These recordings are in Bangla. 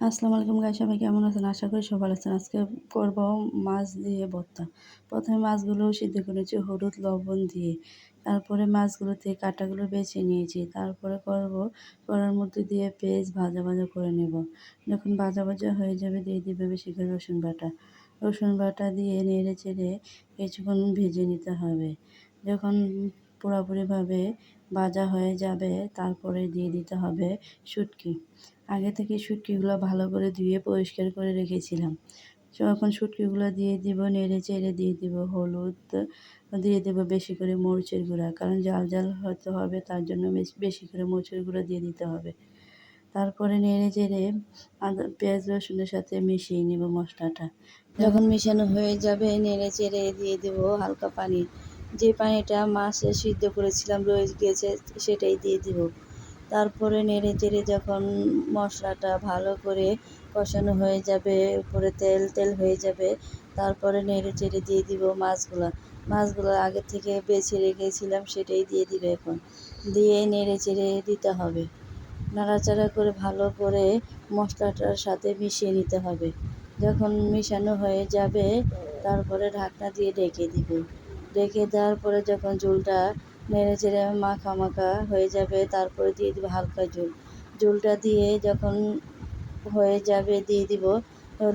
আসসালামু আলাইকুম গাই সবাই কেমন আছেন? আশা করি সবাই আছেন। আজকে করব মাছ দিয়ে ভর্তা। প্রথমে মাছগুলো সিদ্ধ করেছি হলুদ লবণ দিয়ে। তারপরে মাছগুলোতে কাঁটাগুলো বেছে নিয়েছি। তারপরে করব কড়ার মধ্যে দিয়ে পেঁয়াজ ভাজা ভাজা করে নেব। যখন ভাজা ভাজা হয়ে যাবে, দিয়ে দিবে বেশি করে রসুন বাটা। রসুন বাটা দিয়ে নেড়ে চেড়ে কিছুক্ষণ ভেজে নিতে হবে। যখন পুরোপুরিভাবে ভাজা হয়ে যাবে, তারপরে দিয়ে দিতে হবে শুটকি। আগে থেকে শুটকিগুলো ভালো করে ধুয়ে পরিষ্কার করে রেখেছিলাম। যখন শুটকিগুলো দিয়ে দিব, নেড়ে চেড়ে দিয়ে দিব, হলুদ দিয়ে দেবো, বেশি করে মরিচের গুঁড়া। কারণ জাল জাল হতে হবে, তার জন্য বেশি করে মরিচের গুঁড়া দিয়ে দিতে হবে। তারপরে নেড়ে চেড়ে আদা, পেঁয়াজ রসুনের সাথে মিশিয়ে নেব মশলাটা। যখন মিশানো হয়ে যাবে, নেড়ে চেড়ে দিয়ে দেবো হালকা পানি। যে পানিটা মাছে সিদ্ধ করেছিলাম, রয়ে গিয়েছে সেটাই দিয়ে দিব। তারপরে নেড়ে চেড়ে যখন মশলাটা ভালো করে কষানো হয়ে যাবে, উপরে তেল তেল হয়ে যাবে, তারপরে নেড়ে চেড়ে দিয়ে দিব মাছগুলো। মাছগুলো আগে থেকে বেছে রেখেছিলাম, সেটাই দিয়ে দিব এখন। দিয়ে নেড়ে চেড়ে দিতে হবে। নাড়াচাড়া করে ভালো করে মশলাটার সাথে মিশিয়ে নিতে হবে। যখন মিশানো হয়ে যাবে, তারপরে ঢাকনা দিয়ে ঢেকে দিব। ঢেকে দেওয়ার পরে যখন ঝোলটা নেড়ে চেড়ে মাখা মাখা হয়ে যাবে, তারপরে দিয়ে দিব হালকা ঝোল ঝোলটা দিয়ে যখন হয়ে যাবে দিয়ে দিব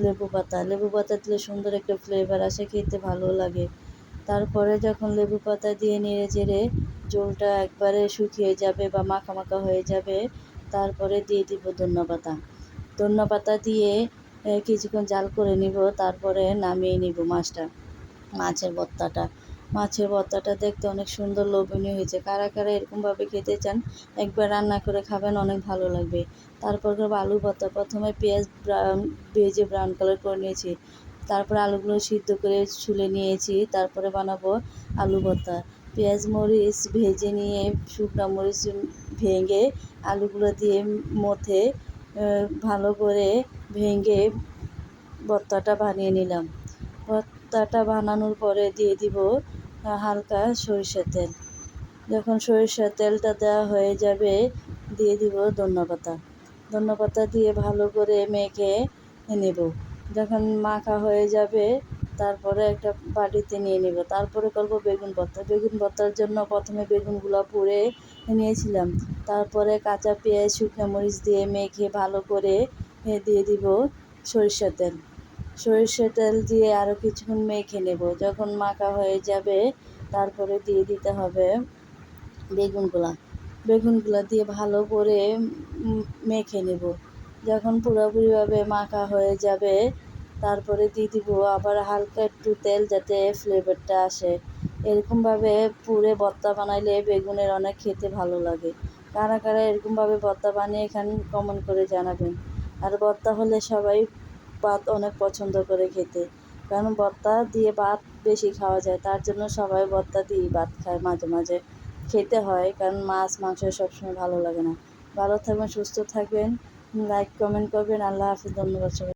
লেবু পাতা। লেবু পাতা দিলে সুন্দর একটা ফ্লেভার আসে, খেতে ভালো লাগে। তারপরে যখন লেবু পাতা দিয়ে নেড়ে চেড়ে ঝোলটা একবারে শুকিয়ে যাবে বা মাখা মাখা হয়ে যাবে, তারপরে দিয়ে দিব ধন্য পাতা। ধন্য পাতা দিয়ে কিছুক্ষণ জাল করে নিব, তারপরে নামিয়ে নিব মাছটা, মাছের ভর্তাটা মাছের ভর্তাটা দেখতে অনেক সুন্দর, লোভনীয় হয়েছে। কারা কারা এরকমভাবে খেতে চান, একবার রান্না করে খাবেন, অনেক ভালো লাগবে। তারপর করব আলু ভর্তা। প্রথমে পেঁয়াজ ব্রাউন, ভেজে ব্রাউন কালার করে নিয়েছি। তারপরে আলুগুলো সিদ্ধ করে ছুলে নিয়েছি। তারপরে বানাবো আলু ভর্তা। পেঁয়াজ মরিচ ভেজে নিয়ে শুকনো মরিচ ভেঙে আলুগুলো দিয়ে মথে ভালো করে ভেঙে ভর্তাটা বানিয়ে নিলাম। ভর্তাটা বানানোর পরে দিয়ে দিব হালকা সরিষার তেল। যখন সরিষার তেলটা দেওয়া হয়ে যাবে, দিয়ে দিব ধন্যপাতা। ধন্যপাতা দিয়ে ভালো করে মেখে নেব। যখন মাখা হয়ে যাবে, তারপরে একটা বাটিতে নিয়ে নেব। তারপরে করব বেগুন ভর্তা বেগুন ভর্তার জন্য প্রথমে বেগুনগুলো পুড়ে নিয়েছিলাম। তারপরে কাঁচা পেঁয়াজ, শুকনো মরিচ দিয়ে মেখে ভালো করে দিয়ে দিব সরিষার তেল। সরিষার তেল দিয়ে আরও কিছুক্ষণ মেখে নেব। যখন মাখা হয়ে যাবে, তারপরে দিয়ে দিতে হবে বেগুনগুলা। বেগুনগুলা দিয়ে ভালো করে মেখে নেব। যখন পুরোপুরিভাবে মাখা হয়ে যাবে, তারপরে দিয়ে দিব আবার হালকা একটু তেল যাতে ফ্লেভারটা আসে। এরকমভাবে পুরে ভর্তা বানাইলে বেগুনের অনেক খেতে ভালো লাগে। কারা কারা এরকমভাবে ভর্তা বানিয়ে এখানে কমেন্ট করে জানাবেন। আর ভর্তা হলে সবাই ভাত অনেক পছন্দ করে খেতে। কারণ ভর্তা দিয়ে ভাত বেশি খাওয়া যায়, তার জন্য সবাই ভর্তা দিয়েই ভাত খায় মাঝে মাঝে। খেতে হয়, কারণ মাছ, মাংস সবসময় ভালো লাগে না। ভালো থাকবেন, সুস্থ থাকবেন, লাইক, কমেন্ট করবেন। আল্লাহ হাফিজ, ধন্যবাদ সবাই